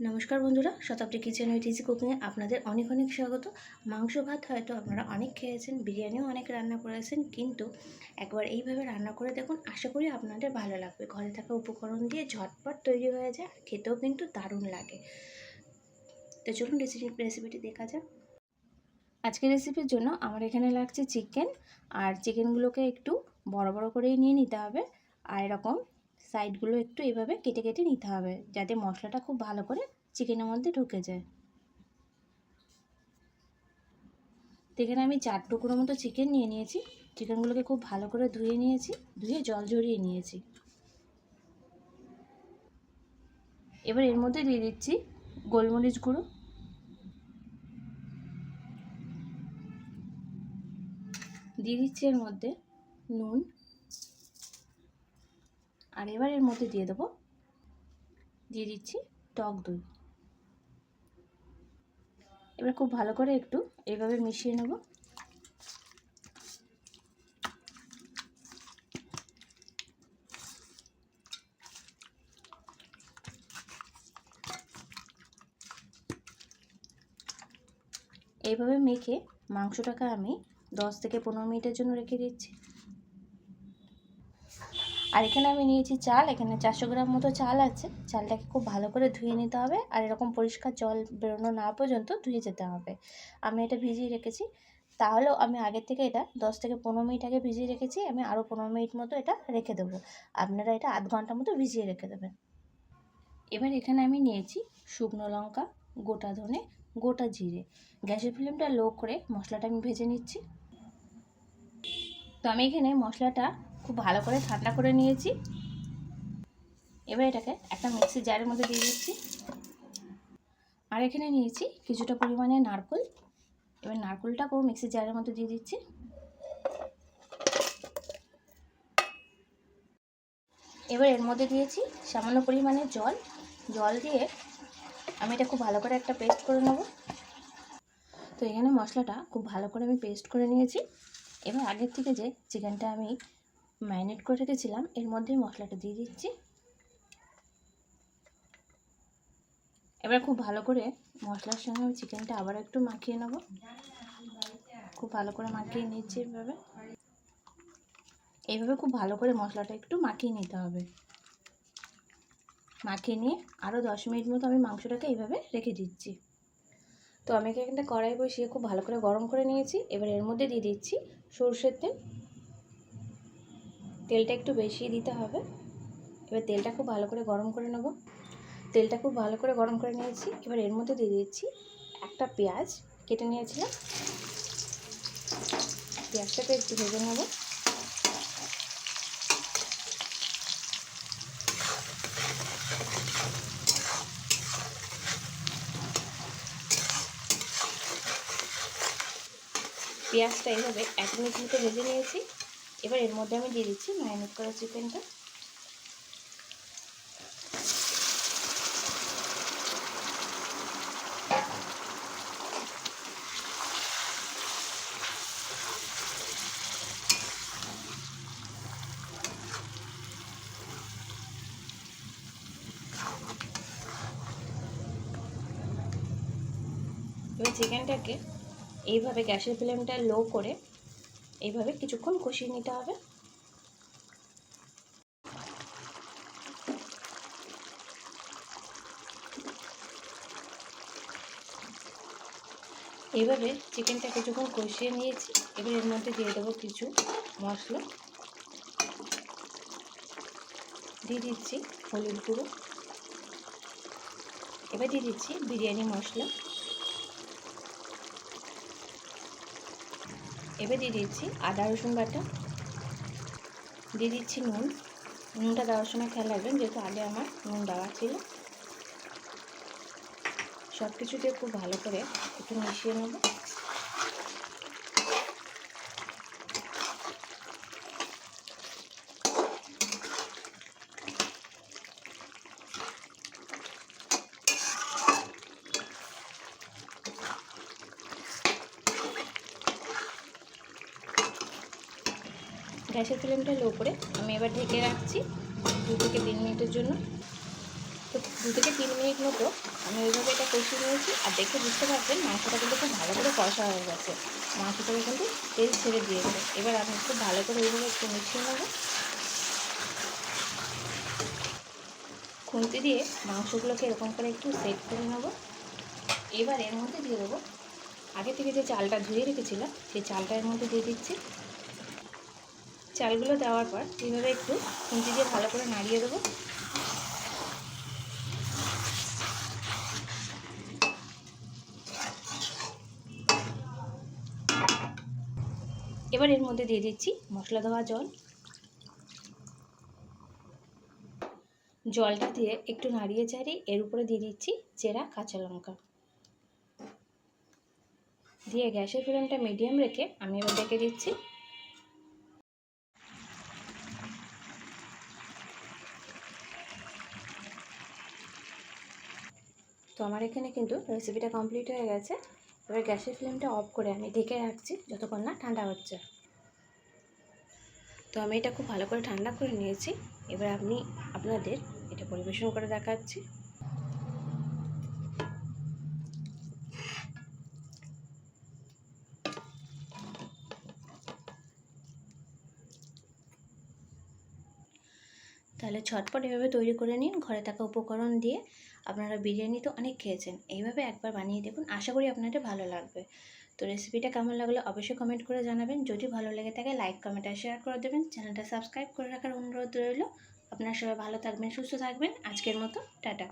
নমস্কার বন্ধুরা, শতাব্দী kitchen with easy কুকিংয়ে আপনাদের অনেক অনেক স্বাগত। মাংস ভাত হয়তো আপনারা অনেক খেয়েছেন, বিরিয়ানিও অনেক রান্না করেছেন, কিন্তু একবার এইভাবে রান্না করে দেখুন, আশা করি আপনাদের ভালো লাগবে। ঘরে থাকা উপকরণ দিয়ে ঝটপট তৈরি হয়ে যায় খেতেও কিন্তু দারুণ লাগে। তো চলুন রেসিপি রেসিপিটি দেখা যাক। আজকের রেসিপির জন্য আমার এখানে লাগছে চিকেন আর চিকেনগুলোকে একটু বড় বড় করেই নিয়ে নিতে হবে। আর এরকম সাইডগুলো একটু এভাবে কেটে কেটে নিতে হবে যাতে মশলাটা খুব ভালো করে চিকেনের মধ্যে ঢুকে যায়। তো এখানে আমি চার টুকরো মতো চিকেন নিয়ে নিয়েছি। চিকেনগুলোকে খুব ভালো করে ধুয়ে নিয়েছি, ধুয়ে জল ঝরিয়ে নিয়েছি। এবার এর মধ্যে দিয়ে দিচ্ছি গোলমরিচ গুঁড়ো। দিয়ে দিচ্ছি এর মধ্যে নুন। আর এবার এর মধ্যে দিয়ে দেবো। দিয়ে দিচ্ছি টক দই। এবার খুব ভালো করে একটু এভাবে মিশিয়ে নেব। এইভাবে মেখে মাংসটাকে আমি দশ থেকে পনেরো মিনিটের জন্য রেখে দিচ্ছি। আর এখানে আমি নিয়েছি চাল, এখানে চারশো গ্রাম মতো চাল আছে। চালটাকে খুব ভালো করে ধুয়ে নিতে হবে আর এরকম পরিষ্কার জল বেরোনো না পর্যন্ত ধুয়ে যেতে হবে। আমি এটা ভিজিয়ে রেখেছি। তাহলেও আমি আগের থেকে এটা দশ থেকে পনেরো মিনিট আগে ভিজিয়ে রেখেছি, আমি আরও পনেরো মিনিট মতো এটা রেখে দেবো। আপনারা এটা আধ ঘণ্টা মতো ভিজিয়ে রেখে দেবেন। এবার এখানে আমি নিয়েছি শুকনো লঙ্কা, গোটা ধনে, গোটা জিরে। গ্যাসের ফ্লেমটা লো করে মশলাটা আমি ভেজে নিচ্ছি। তো আমি এখানে মশলাটা খুব ভালো করে ঠান্ডা করে নিয়েছি। এবার এটাকে একটা মিক্সি জারের মধ্যে দিয়ে দিচ্ছি। আর এখানে নিয়েছি কিছুটা পরিমাণে নারকোল। এবার নারকোলটাকেও মিক্সি জারের মধ্যে দিয়ে দিচ্ছি। এবার এর মধ্যে দিয়েছি সামান্য পরিমাণে জল। জল দিয়ে আমি এটা খুব ভালো করে একটা পেস্ট করে নেব। তো এখানে মশলাটা খুব ভালো করে আমি পেস্ট করে নিয়েছি। এবার আগের থেকে যে চিকেনটা আমি ম্যারিনেট করে রেখেছিলাম। এর মধ্যেই মশলাটা দিয়ে দিচ্ছি। এবার খুব ভালো করে মশলার সঙ্গে আমি চিকেনটা আবার একটু মাখিয়ে নেব। খুব ভালো করে মাখিয়ে নিচ্ছি এভাবে। এইভাবে খুব ভালো করে মশলাটা একটু মাখিয়ে নিতে হবে। মাখিয়ে নিয়ে আরও দশ মিনিট মতো আমি মাংসটাকে এইভাবে রেখে দিচ্ছি। তো আমি এখানে কড়াই বসিয়ে খুব ভালো করে গরম করে নিয়েছি। এবার এর মধ্যে দিয়ে দিচ্ছি সর্ষের তেল। তেলটা একটু বেশি দিতে হবে। এবার তেলটা খুব ভালো করে গরম করে নেব। তেলটা খুব ভালো করে গরম করে নিয়েছি। এবার এর মধ্যে দিয়ে দিচ্ছি একটা পেঁয়াজ কেটে নিয়েছিলাম। পেঁয়াজটাকে একটু ভেজে নেব। পেঁয়াজটা এইভাবে এক মিনিট মতো ভেজে নিয়েছি। এবার এর মধ্যে আমি দিয়ে দিচ্ছি ম্যারিনেট করা চিকেনটা এবার চিকেনটাকে এইভাবে গ্যাসের ফ্লেমটা লো করে এইভাবে কিছুক্ষণ কষিয়ে নিতে হবে। এইভাবে চিকেনটা কিছুক্ষণ কষিয়ে নিয়েছি, এবার এর মধ্যে দিয়ে দেবো কিছু মশলা। দিয়ে দিচ্ছি হলুদ গুঁড়ো। এবার দিয়ে দিচ্ছি বিরিয়ানি মশলা। এবার দিয়ে দিচ্ছি আদা, রসুন বাটা। দিয়ে দিচ্ছি নুন। নুনটা দেওয়ার সময় খেয়াল রাখবেন, যেহেতু আগে আমার নুন দেওয়া ছিল। সব কিছুতে খুব ভালো করে একটু মিশিয়ে নেব। গ্যাসের ফ্লেমটা লো করে আমি এবার ঢেকে রাখছি দু থেকে তিন মিনিটের জন্য। তো দু থেকে তিন মিনিট মতো আমি ওইভাবে এটা কষিয়ে নিয়েছি। আর দেখে বুঝতে পারছেন মাংসটা কিন্তু খুব ভালো করে কষা হয়ে গেছে। মাংস থেকে কিন্তু তেল ছেড়ে দিয়েছে। এবার আমি খুব ভালো করে ওইভাবে একটু মিশিয়ে নেব। খুন্তি দিয়ে মাংসগুলোকে এরকম করে একটু সেট করে নেব। এবার এর মধ্যে দিয়ে দেবো। আগে থেকে যে চালটা ধুয়ে রেখেছিলাম, সেই চালটা এর মধ্যে দিয়ে দিচ্ছি। চালগুলো দেওয়ার পর এইভাবে একটু খুন্তি দিয়ে ভালো করে নাড়িয়ে দেবো। এবার এর মধ্যে দিয়ে দিচ্ছি মশলা দেওয়া জল। জলটা দিয়ে একটু নাড়িয়ে চাড়িয়ে এর উপরে দিয়ে দিচ্ছি চেরা কাঁচা লঙ্কা। দিয়ে গ্যাসের ফ্লেমটা মিডিয়াম রেখে আমি এবার ডেকে দিচ্ছি। তো আমার এখানে কিন্তু রেসিপিটা কমপ্লিট হয়ে গেছে। এবার গ্যাসের ফ্লেমটা অফ করে আমি ঢেকে রাখছি যতক্ষণ না ঠান্ডা হচ্ছে। তো আমি এটা খুব ভালো করে ঠান্ডা করে নিয়েছি। এবার আপনি আপনাদের এটা পরিবেশন করে দেখাচ্ছি। তাহলে ছটপট এভাবে তৈরি করে নিন ঘরে থাকা উপকরণ দিয়ে। আপনারা বিরিয়ানি তো অনেক খেয়েছেন, এইভাবে একবার বানিয়ে দেখুন, আশা করি আপনাদের ভালো লাগবে। তো রেসিপিটা কেমন লাগল অবশ্যই কমেন্ট করে জানাবেন, যদি ভালো লেগে থাকে লাইক কমেন্ট আর শেয়ার করে দেবেন চ্যানেলটা সাবস্ক্রাইব করে রাখার অনুরোধ রইল। আপনারা সবাই ভালো থাকবেন, সুস্থ থাকবেন, আজকের মতো, টাটা।